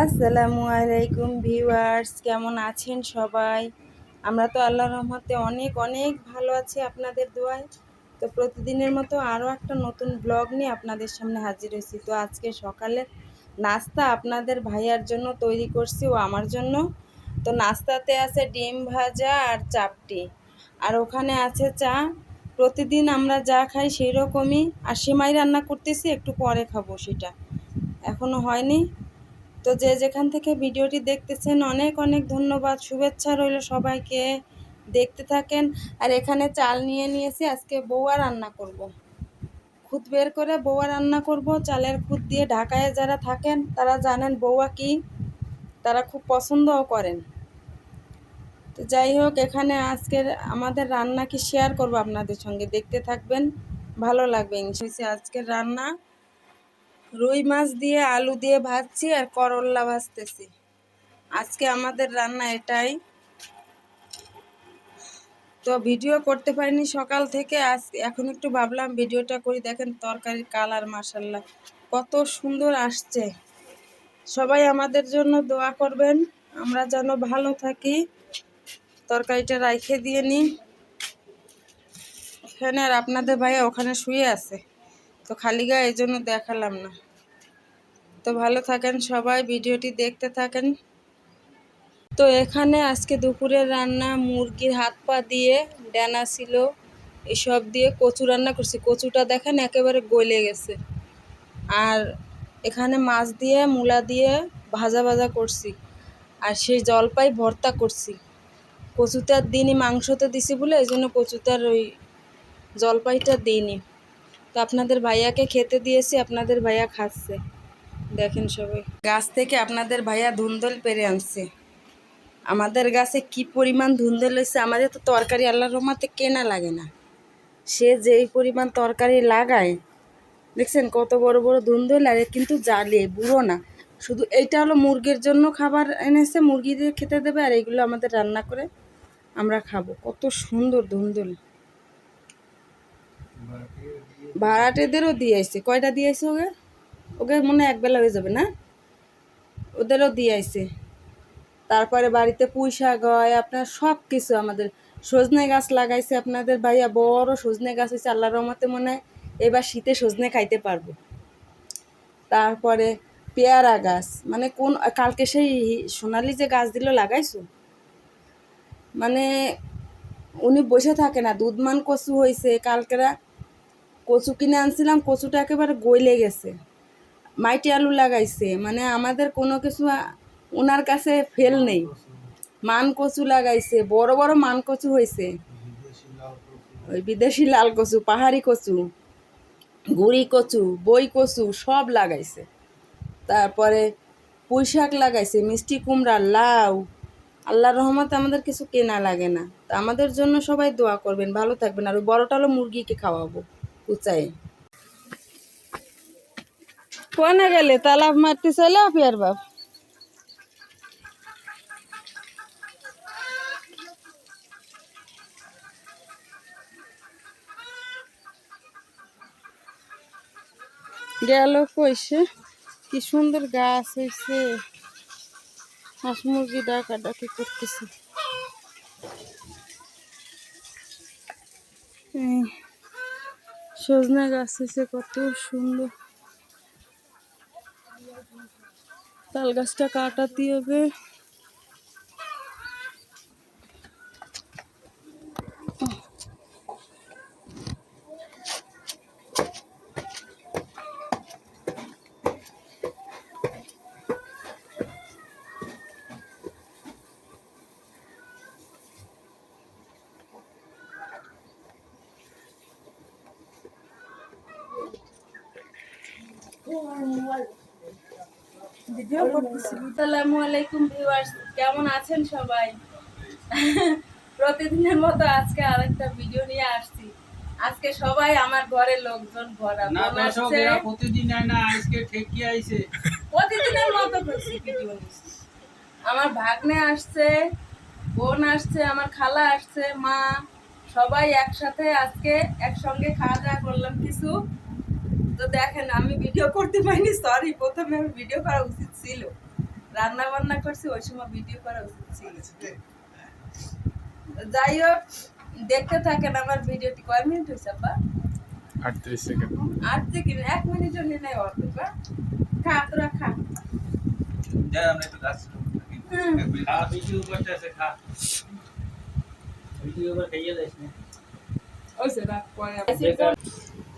আসসালামু আলাইকুম ভিউয়ার্স, কেমন আছেন সবাই? আমরা তো আল্লাহর রহমতে অনেক অনেক ভালো আছি আপনাদের দোয়ায়। তো প্রতিদিনের মতো আরও একটা নতুন ব্লগ নিয়ে আপনাদের সামনে হাজির হয়েছি। তো আজকে সকালে নাস্তা আপনাদের ভাইয়ার জন্য তৈরি করছি ও আমার জন্য। তো নাস্তাতে আছে ডিম ভাজা আর চাপটি। আর ওখানে আছে চা। প্রতিদিন আমরা যা খাই সেই রকমই আর সেমাই রান্না করতেছি, একটু পরে খাব সেটা। এখনও হয়নি। তো যে যেখান থেকে ভিডিওটি দেখতেছেন, অনেক অনেক ধন্যবাদ। শুভেচ্ছা রইল সবাইকে। দেখতে থাকেন। আর এখানে চাল নিয়ে নিয়েছি। আজকে বৌয়া রান্না করব। খুদ বের করে বৌয়া রান্না করব। চালের খুদ দিয়ে ঢাকায় যারা থাকেন, তারা জানেন বৌয়া কি, তারা খুব পছন্দও করেন। তো যাই হোক, এখানে আজকের আমাদের রান্না কি শেয়ার করব আপনাদের সঙ্গে। দেখতে থাকবেন। ভালো লাগবে। ইংলিশে আজকের রান্না রুই মাছ দিয়ে, আলু দিয়ে ভাজছি আর করল্লা ভাজতেছি। আজকে আমাদের রান্না এটাই। তো ভিডিও করতে পারিনি সকাল থেকে, আজ এখন একটু ভাবলাম ভিডিওটা করি। দেখেন তরকারির কালার মাসাল্লাহ কত সুন্দর আসছে। সবাই আমাদের জন্য দোয়া করবেন, আমরা যেন ভালো থাকি। তরকারিটা রাইখে দিয়ে নিই। এখানে আর আপনাদের ভাইয়া ওখানে শুয়ে আছে। তো খালি গায়ে এই জন্য দেখালাম না। তো ভালো থাকেন সবাই, ভিডিওটি দেখতে থাকেন। তো এখানে আজকে দুপুরের রান্না, মুরগির হাত পা দিয়ে, ডানা ছিল, এসব দিয়ে কচু রান্না করছি। কচুটা দেখেন একেবারে গলে গেছে। আর এখানে মাছ দিয়ে, মূলা দিয়ে ভাজা ভাজা করছি। আর সেই জলপাই ভর্তা করছি। কচুটার দিনই মাংসতে দিছি বলে, এই জন্য কচুটার ওই জলপাইটা দিইনি। তো আপনাদের ভাইয়াকে খেতে দিয়েছি, আপনাদের ভাইয়া খাচ্ছে। দেখেন সবাই। গাছ থেকে আপনাদের ভাইয়া ধুন্দল পেরে আনছে। আমাদের গাছে কি পরিমাণ ধুন্দল হয়েছে, আমাদের তো তরকারি আল্লাহর রহমাতে কেনা লাগে না। সে যেই পরিমাণ তরকারি লাগায়, দেখছেন কত বড় বড় ধুন্দল, আর কিন্তু জালে, বুড়ো না। শুধু এইটা হলো মুরগির জন্য খাবার এনেছে, মুরগি দিয়ে খেতে দেবে, আর এইগুলো আমাদের রান্না করে আমরা খাব। কত সুন্দর ধুন্দল। ভাড়াটেদেরও দিয়েছে কয়টা দিয়ে দিয়েছে ওকে? ওকে মনে এক বেলা হয়ে যাবে না? ওদেরও দিয়েছে তারপরে বাড়িতে পুঁই শাক হয়, আপনার সব কিছু আমাদের। সজনে গাছ লাগাইছে আপনাদের ভাইয়া, বড় সজনে গাছ হয়েছে, আল্লাহ রহমতে মনে হয় এবার শীতে সজনে খাইতে পারব। তারপরে পেয়ারা গাছ মানে কোন, কালকে সেই সোনালি যে গাছ দিল লাগাইছো? মানে উনি বসে থাকে না, দুধমান কচু হয়েছে কালকেরা কচু কিনে আনছিলাম, কচুটা একেবারে গইলে গেছে। মাইটি আলু লাগাইছে মানে আমাদের কোনো কিছু ওনার কাছে ফেল নেই। মান কচু লাগাইছে, বড় বড় মান কচু হয়েছে ওই বিদেশি লাল কচু, পাহাড়ি কচু, গুড়ি কচু, বই কচু, সব লাগাইছে। তারপরে পুঁই শাক লাগাইছে, মিষ্টি কুমড়া, লাউ। আল্লাহ রহমত আমাদের কিছু কেনা লাগে না। তা আমাদের জন্য সবাই দোয়া করবেন, ভালো থাকবেন। আর ওই বড়টা হলো মুরগিকে খাওয়াবো। কুচাই কোনে গেলে? তালাব মারতে চলে পিয়ার বাপ? গেল কইসে? কি সুন্দর গাছ হয়েছে হাঁস মুরগি ডাকা ডাকি করতেছে সজনা গাছ হয়েছে কত সুন্দর। তাল গাছটা কাটাতে হবে ভিডিও করতেছি আসসালামু আলাইকুম ভিউয়ার্স কেমন আছেন সবাই? প্রতিদিনের মতো আজকে আরেকটা ভিডিও নিয়ে আসছি। আজকে সবাই আমার ঘরে লোকজন ভরা। না দর্শক এরা প্রতিদিন না আজকে ঠেকি আইছে। প্রতিদিনের মতো করছি ভিডিও আমার ভাগ্নে আসছে বোন আসছে আমার খালা আসছে মা সবাই একসাথে আজকে একসঙ্গে খাওয়া দাওয়া করলাম কিছু। তো দেখেন আমি ভিডিও করতে পারিনি সরি প্রথমে আমি ভিডিও করা উচিত ছিল। রান্না বান্না করছি ওই সময় ভিডিও করা উচিত ছিল। যাই হোক দেখতে থাকেন আমার ভিডিওটি কয় মিনিট হয়েছে আব্বা? আটত্রিশ সেকেন্ড আট থেকে এক মিনিটও নিয়ে নেই অর্ধেক খা তোরা খা। খা ভিডিও করতেছে খা। ভিডিও করে খাইয়ে দিস না।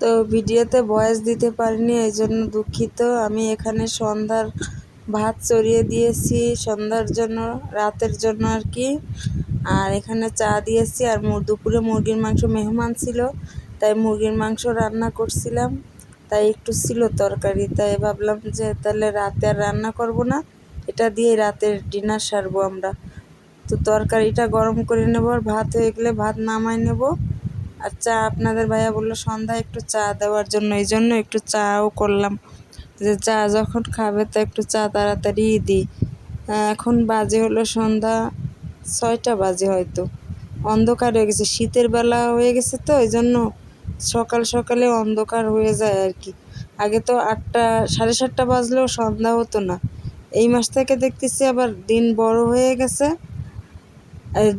তো ভিডিওতে ভয়েস দিতে পারিনি, এই জন্য দুঃখিত। আমি এখানে সন্ধ্যার ভাত চড়িয়ে দিয়েছি, সন্ধ্যার জন্য, রাতের জন্য আর কি। আর এখানে চা দিয়েছি, আর দুপুরে মুরগির মাংস মেহমান ছিল, তাই মুরগির মাংস রান্না করছিলাম। তাই একটু ছিল তরকারি, তাই ভাবলাম যে তাহলে রাতে আর রান্না করব না, এটা দিয়ে রাতের ডিনার সারবো আমরা। তো তরকারিটা গরম করে নেব, আর ভাত হয়ে গেলে ভাত নামাই নেব। আর চা আপনাদের ভাইয়া বলল সন্ধ্যায় একটু চা দেওয়ার জন্য, এই জন্য একটু চাও করলাম। যে চা যখন খাবে তো একটু চা তাড়াতাড়ি দিই এখন বাজে হলো সন্ধ্যা ছয়টা বাজে হয়তো। অন্ধকার হয়ে গেছে, শীতের বেলা হয়ে গেছে তো, এই জন্য সকাল সকালে অন্ধকার হয়ে যায় আর কি। আগে তো আটটা, সাড়ে সাতটা বাজলেও সন্ধ্যা হতো না। এই মাস থেকে দেখতেছি আবার দিন বড় হয়ে গেছে।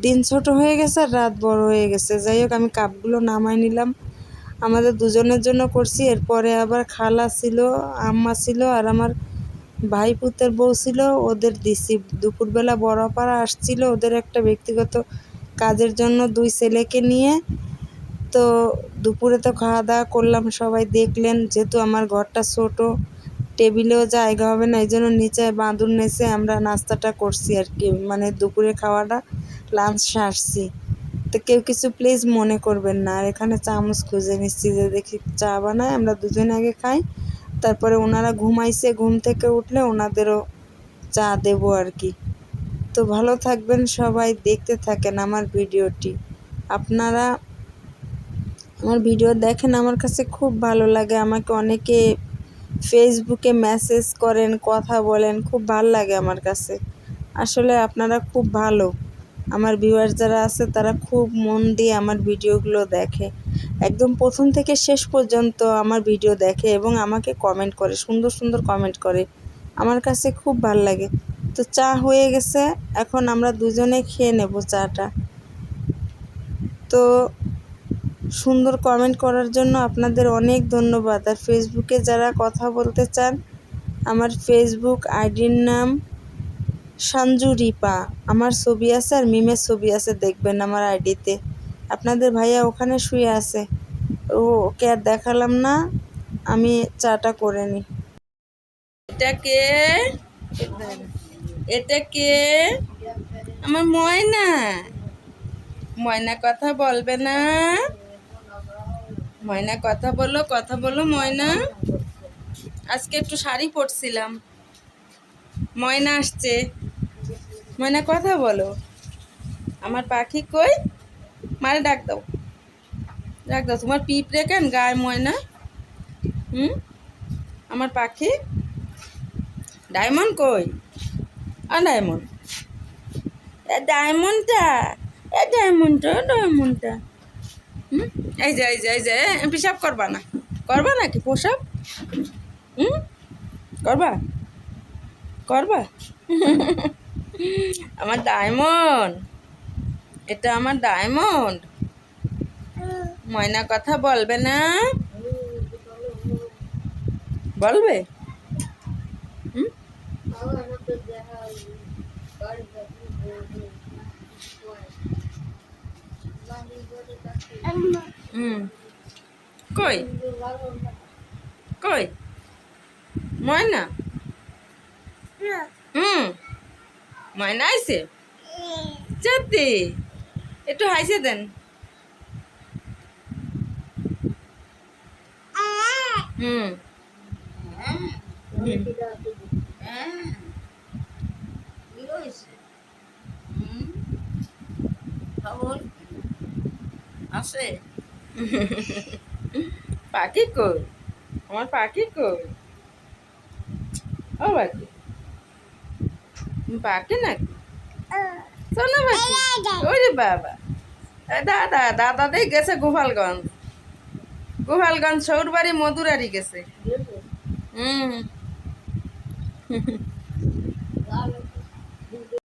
দিন ছোট হয়ে গেছে, আর রাত বড় হয়ে গেছে। যাই হোক, আমি কাপগুলো নামাই নিলাম। আমাদের দুজনের জন্য করছি। এরপরে আবার খালা ছিল, আম্মা ছিল, আর আমার ভাই পুতের বউ ছিল, ওদের দিছি। দুপুরবেলা বড়পাড়া আসছিল, ওদের একটা ব্যক্তিগত কাজের জন্য দুই ছেলেকে নিয়ে। তো দুপুরে তো খাওয়া দাওয়া করলাম, সবাই দেখলেন, যেহেতু আমার ঘরটা ছোট, টেবিলেও জায়গা হবে না, এই জন্য নিচে বাঁধুন নেচে আমরা নাস্তাটা করছি আর কি। মানে দুপুরে খাওয়াটা লাঞ্চ সারছি। তো কেউ কিছু প্লিজ মনে করবেন না। আর এখানে চামচ খুঁজে নিচ্ছি যে দেখি চা বানায়, আমরা দুজনে আগে খাই। তারপরে ওনারা ঘুমাইছে, ঘুম থেকে উঠলে ওনাদেরও চা দেবো আর কি। তো ভালো থাকবেন সবাই, দেখতে থাকেন আমার ভিডিওটি। আপনারা আমার ভিডিও দেখেন, আমার কাছে খুব ভালো লাগে। আমাকে অনেকে ফেসবুকে মেসেজ করেন, কথা বলেন, খুব ভালো লাগে আমার কাছে। আসলে আপনারা খুব ভালো। আমার ভিউয়ার যারা আছে, তারা খুব মন দিয়ে আমার ভিডিওগুলো দেখে। একদম প্রথম থেকে শেষ পর্যন্ত আমার ভিডিও দেখে এবং আমাকে কমেন্ট করে, সুন্দর সুন্দর কমেন্ট করে। আমার কাছে খুব ভালো লাগে। তো চা হয়ে গেছে, এখন আমরা দুজনে খেয়ে নেব চাটা। তো সুন্দর কমেন্ট করার জন্য আপনাদের অনেক ধন্যবাদ। আর ফেসবুকে যারা কথা বলতে চান, আমার ফেসবুক আইডির নাম সঞ্জু রিপা, আমার ছবি আছে আর মিমের ছবি আছে, দেখবেন আমার আইডিতে। আপনাদের ভাইয়া ওখানে শুয়ে আছে। ও ওকে আর দেখালাম না, আমি চাটা করে নিই এটা কে? এটা কে? আমার ময়না। ময়না কথা বলবে না। ময়না কথা বলো কথা বলো ময়না। আজকে একটু শাড়ি পরছিলাম। ময়না আসছে। ময়না কথা বলো। আমার পাখি কই? মারে ডাক দাও। ডাক দাও, তোমার পিঁপড়ে কেন গায়ে ময়না হুম? আমার পাখি? ডায়মন্ড কই? আ ডায়মন্ড? এ ডায়মন্ডটা এ ডায়মন্ডটা ডায়মন্ডটা। হুম? এই যে এই যে এই যে পিসাব করবা না। করবা নাকি পোশাক হুম? করবা? করবা? আমার ডায়মন্ড। এটা আমার ডায়মন্ড। ময়না কথা বলবে না? বলবে? হুম? হুম। কই? কই? ময়না? হুম। ময়না আইছে? সত্যি একটু হাইছে দেন। হুম। আছে পাখি কই? আমার পাখি কই? ও পাখি। পাখি নাকি? শোনো পাখি ওরে বাবা। দাদা দাদা দিয়ে গেছে গোপালগঞ্জ। গোপালগঞ্জ সৌরবাড়ি মধুরারি গেছে। হুম।